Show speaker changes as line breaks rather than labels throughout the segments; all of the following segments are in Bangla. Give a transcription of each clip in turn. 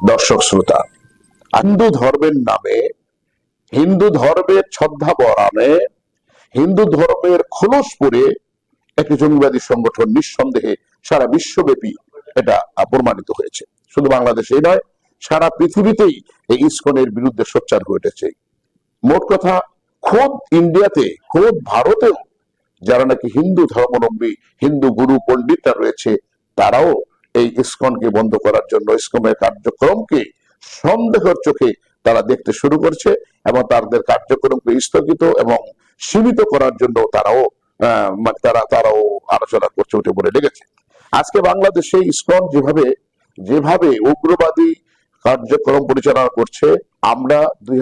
দর্শক শ্রোতা, হিন্দু ধর্মের নামে, হিন্দু ধর্মের ছদ্মাবরানে হিন্দু ধর্মের খোলস পরে একটি জঙ্গিবাদী সংগঠন নিঃসন্দেহে সারা বিশ্বব্যাপী এটা প্রমাণিত হয়েছে। শুধু বাংলাদেশেই নয়, সারা পৃথিবীতেই এই ইসকনের বিরুদ্ধে সোচ্চার উঠেছে। মোট কথা, খোদ ইন্ডিয়াতে, খোদ ভারতেও যারা নাকি হিন্দু ধর্মাবলম্বী, হিন্দু গুরু, পণ্ডিতরা রয়েছে, তারাও এই ইসকনকে বন্ধ করার জন্য ইসকনের কার্যক্রমকে সন্দেহের চোখে তারা দেখতে শুরু করছে এবং তাদের কার্যক্রমকে স্থগিত এবং সীমিত করার জন্য তারাও তারা, তারাও আলোচনা করছে উঠে পড়ে লেগেছে। আজকে বাংলাদেশে ইসকন যেভাবে যেভাবে উগ্রবাদী কার্যক্রম পরিচালনা করছে, আমরা দুই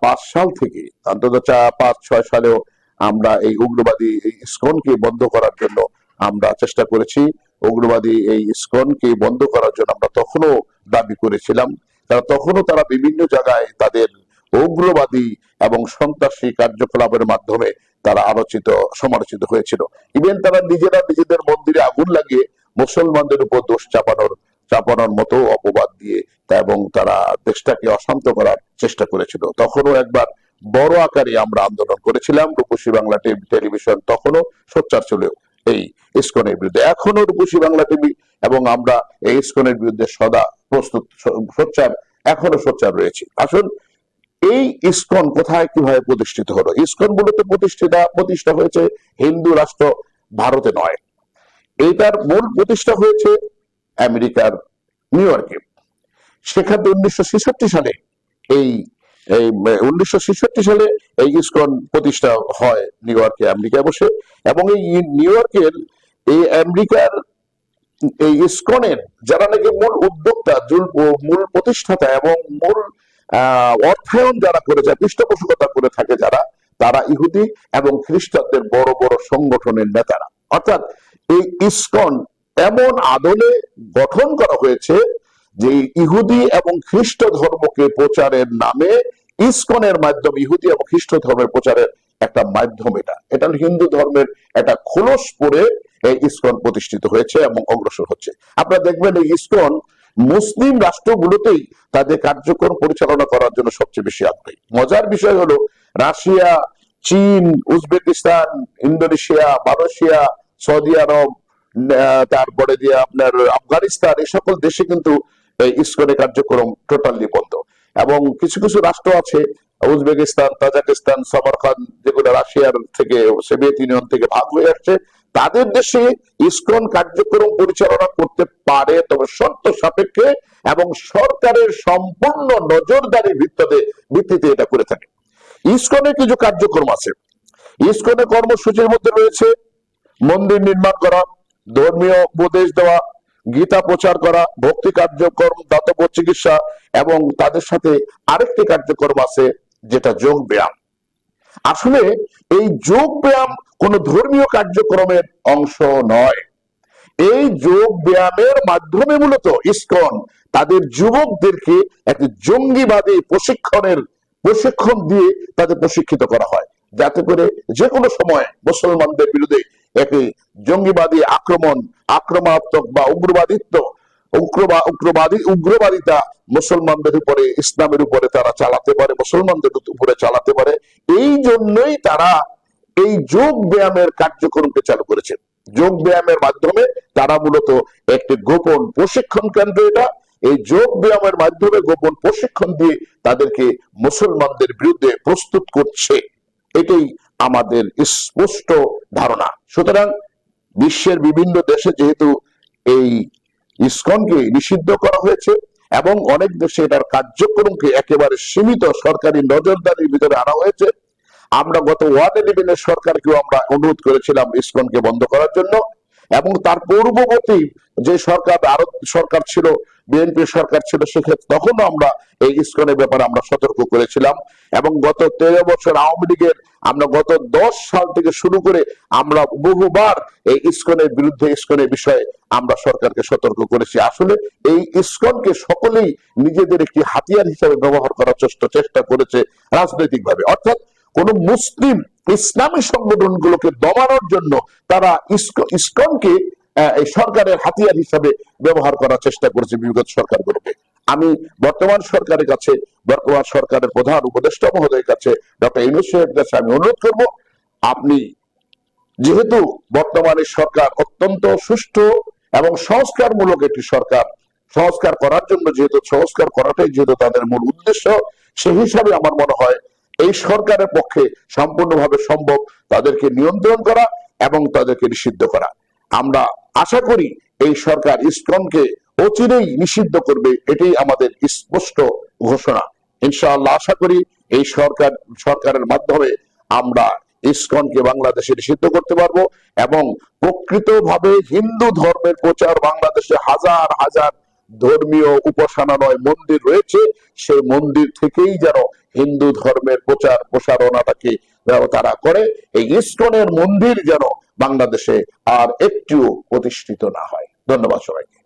পাঁচ সাল থেকে, অন্তত চা- পাঁচ, ছয় সালেও আমরা এই উগ্রবাদী ইসকনকে বন্ধ করার জন্য আমরা চেষ্টা করেছি। উগ্রবাদী এই ইসকনকে বন্ধ করার জন্য আমরা তখনও দাবি করেছিলাম। তারা তখনও তারা বিভিন্ন জায়গায় তাদের উগ্রবাদী এবং সন্ত্রাসী কার্যকলাপের মাধ্যমে তারা আলোচিত, সমালোচিত হয়েছিল। ইভেন তারা নিজেরা নিজেদের মন্দিরে আগুন লাগিয়ে মুসলমানদের উপর দোষ চাপানোর চাপানোর মতো অপবাদ দিয়ে এবং তারা দেশটাকে অশান্ত করার চেষ্টা করেছিল। তখনও একবার বড় আকারে আমরা আন্দোলন করেছিলাম। রূপসী বাংলা টেলিভিশন তখনও সোচ্চার ছিল। এই ইসকনের বিরুদ্ধে। এখনও রূপসী বাংলা টিভি এবং আমরা এই ইসকনের বিরুদ্ধে সদা প্রস্তুত সোচ্চার, এখনও সোচ্চার রয়েছে। আসুন, এই ইসকন কোথায় কীভাবে প্রতিষ্ঠিত হলো? ইসকন মূলত প্রতিষ্ঠিতা, প্রতিষ্ঠা হয়েছে হিন্দু রাষ্ট্র ভারতে নয়। এইটার মূল প্রতিষ্ঠা হয়েছে আমেরিকার নিউ ইয়র্কে। সেখানে উনিশশো ছেষট্টি সালে এই, উনিশশো ছেষট্টি সালে এই ইসকন প্রতিষ্ঠা হয় নিউ ইয়র্কে, আমেরিকায় বসে। এবং এই নিউ ইয়র্কের, এই আমেরিকার, এই ইসকনের যারা নাকি মূল উদ্যোক্তা, মূল প্রতিষ্ঠাতা এবং মূল অর্থায়ন যারা করে যায়, পৃষ্ঠপোষকতা করে থাকে যারা, তারা ইহুদি এবং খ্রিস্টানদের বড় বড় সংগঠনের নেতারা। অর্থাৎ এই ইসকন এমন আদলে গঠন করা হয়েছে যে ইহুদি এবং খ্রিস্ট ধর্মকে প্রচারের নামে ইসকনের মাধ্যমে, ইহুদি এবং খ্রিস্ট ধর্মের প্রচারের একটা মাধ্যম এটা। এটা হিন্দু ধর্মের একটা খোলস পরে এই ইসকন প্রতিষ্ঠিত হয়েছে এবং অগ্রসর হচ্ছে। আপনারা দেখবেন এই ইসকন মুসলিম রাষ্ট্রগুলোতেই তাদের কার্যক্রম পরিচালনা করার জন্য সবচেয়ে বেশি আগ্রহী। মজার বিষয় হলো রাশিয়া, চীন, Uzbekistan, Indonesia, Malaysia, Saudi Arab তারপরে দিয়ে আপনার আফগানিস্তান, এই সকল দেশে কিন্তু ইসকনের কার্যক্রম টোটালি বন্ধ। এবং কিছু কিছু রাষ্ট্র আছে, উজবেকিস্তান, তাজাকিস্তান সমরখান যেগুলো রাশিয়ার থেকে, সোভিয়েত ইউনিয়ন থেকে ভাগ হয়ে আসছে, তাদের দেশে ইসকন কার্যক্রম পরিচালনা করতে পারে, তবে শর্ত সাপেক্ষে এবং সরকারের সম্পূর্ণ নজরদারি ভিত্তিতে ভিত্তিতে এটা করে থাকে। ইসকনের কিছু কার্যক্রম আছে। ইসকনের কর্মসূচির মধ্যে রয়েছে মন্দির নির্মাণ করা, ধর্মীয় উপদেশ দেওয়া গীতা প্রচার করা, ভক্তি কার্যক্রম, দাতব্য চিকিৎসা এবং তাদের সাথে আরেকটি কার্যক্রম আছে যেটা যোগ ব্যায়াম। আসলে এই যোগ ব্যায়াম কোন ধর্মীয় কার্যক্রমের অংশ নয়। এই যোগ ব্যায়ামের মাধ্যমে মূলত ইসকন তাদের যুবকদেরকে একটি জঙ্গিবাদী প্রশিক্ষণের প্রশিক্ষণ দিয়ে তাদের প্রশিক্ষিত করা হয়। যাতে করে যে কোনো সময় মুসলমানদের বিরুদ্ধে একটি জঙ্গিবাদী আক্রমণ, আক্রমণাত্মক বা উগ্রবাদিত্ব, উগ্রবা, উগ্রবাদী, উগ্রবাদিতা মুসলমানদের উপরে, ইসলামের উপরে তারা চালাতে পারে, মুসলমানদের উপরে চালাতে পারে, এই জন্যই তারা এই যোগ ব্যায়ামের কার্যক্রমকে চালু করেছে। যোগ ব্যায়ামের মাধ্যমে তারা মূলত একটি গোপন প্রশিক্ষণ কেন্দ্র এটা। এই যোগ ব্যায়ামের মাধ্যমে গোপন প্রশিক্ষণ দিয়ে তাদেরকে মুসলমানদের বিরুদ্ধে প্রস্তুত করছে। এটাই আমাদের স্পষ্ট ধারণা। সুতরাং বিশ্বের বিভিন্ন দেশে যেহেতু এই ইসকনকে নিষিদ্ধ করা হয়েছে এবং অনেক দেশে এটার কার্যক্রমকে একেবারে সীমিত সরকারি নজরদারির ভিতরে আনা হয়েছে, আমরা গত ওয়ার্ড ইলেভেনের সরকারকেও আমরা অনুরোধ করেছিলাম ইসকনকে বন্ধ করার জন্য। এবং তার পূর্ববর্তী যে সরকার আরও সরকার ছিল বিএনপি সরকার ছিল, সেক্ষেত্রে তখনও আমরা এই ইসকনের ব্যাপারে আমরা সতর্ক করেছিলাম। এবং গত তেরো বছর আওয়ামী লীগের আমরা গত দশ সাল থেকে শুরু করে আমরা বহুবার এই ইসকনের বিরুদ্ধে, ইসকনের বিষয়ে আমরা সরকারকে সতর্ক করেছি। আসলে এই ইসকনকে সকলেই নিজেদের একটি হাতিয়ার হিসাবে ব্যবহার করার চেষ্টা চেষ্টা করেছে রাজনৈতিকভাবে। অর্থাৎ কোন মুসলিম ইসলামী সংগঠনগুলোকে দমানোর জন্য তারা ইসকনকে সরকারের হাতিয়ার হিসাবে ব্যবহার করার চেষ্টা করেছে বিগত সরকারগুলোকে। আমি বর্তমান সরকারের কাছে, বর্তমান সরকারের প্রধান উপদেষ্টা মহোদয়ের কাছে ডক্টর ইউনুস সাহেবের কাছে আমি অনুরোধ করব, আপনি যেহেতু বর্তমানে সরকার অত্যন্ত সুষ্ঠু এবং সংস্কারমূলক একটি সরকার, সংস্কার করার জন্য যেহেতু, সংস্কার করাটাই যেহেতু তাদের মূল উদ্দেশ্য, সেই হিসাবে আমার মনে হয় এই সরকারের পক্ষে সম্পূর্ণভাবে সম্ভব তাদেরকে নিয়ন্ত্রণ করা এবং তাদেরকে নিষিদ্ধ করা। আমরা আশা করি এই সরকার ইসকনকে অচিরেই নিষিদ্ধ করবে, এটাই আমাদের স্পষ্ট ঘোষণা। ইনশাআল্লাহ আশা করি এই সরকার, সরকারের মাধ্যমে আমরা ইসকনকে বাংলাদেশে নিষিদ্ধ করতে পারব এবং প্রকৃতভাবে হিন্দু ধর্মের প্রচার বাংলাদেশে হাজার হাজার ধর্মীয় উপাসনালয় মন্দির রয়েছে। সেই মন্দির থেকেই যেন হিন্দু ধর্মের প্রচার প্রসারণাটাকে তারা করে। এই ইস্কনের মন্দির যেন বাংলাদেশে আর একটিও প্রতিষ্ঠিত না হয়। ধন্যবাদ সবাইকে।